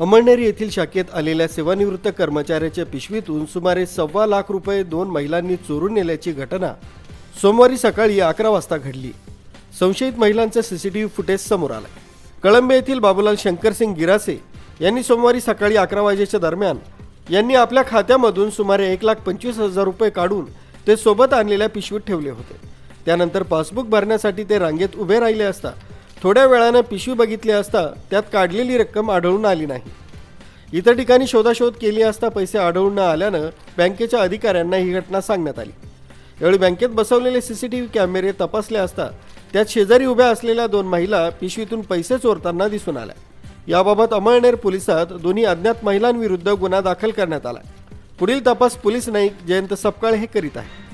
अमळनेर येथील शाखेत आलेल्या सेवानिवृत्त कर्मचाऱ्याच्या पिशवीतून सुमारे सव्वा लाख रुपये दोन महिलांनी चोरून नेल्याची घटना सोमवारी सकाळी अकरा वाजता घडली. संशयित महिलांचं सीसीटीव्ही फुटेज समोर आलं कळंबे येथील बाबूलाल शंकरसिंग गिरासे यांनी सोमवारी सकाळी अकरा वाजेच्या दरम्यान यांनी आपल्या खात्यामधून सुमारे एक लाख पंचवीस हजार रुपये काढून ते सोबत आणलेल्या पिशवीत ठेवले होते. त्यानंतर पासबुक भरण्यासाठी ते रांगेत उभे राहिले असता थोड्या वेळानं पिशवी बघितली असता त्यात काढलेली रक्कम आढळून आली नाही. इतर ठिकाणी शोधाशोध केली असता पैसे आढळून न आल्यानं बँकेच्या अधिकाऱ्यांना ही घटना सांगण्यात आली. यावेळी बँकेत बसवलेले सी सी टी व्ही कॅमेरे तपासले असता त्यात शेजारी उभ्या असलेल्या दोन महिला पिशवीतून पैसे चोरताना दिसून आल्या. याबाबत अमळनेर पोलिसात दोन्ही अज्ञात महिलांविरुद्ध गुन्हा दाखल करण्यात आला. पुढील तपास पोलीस नाईक जयंत सपकाळ हे करीत आहे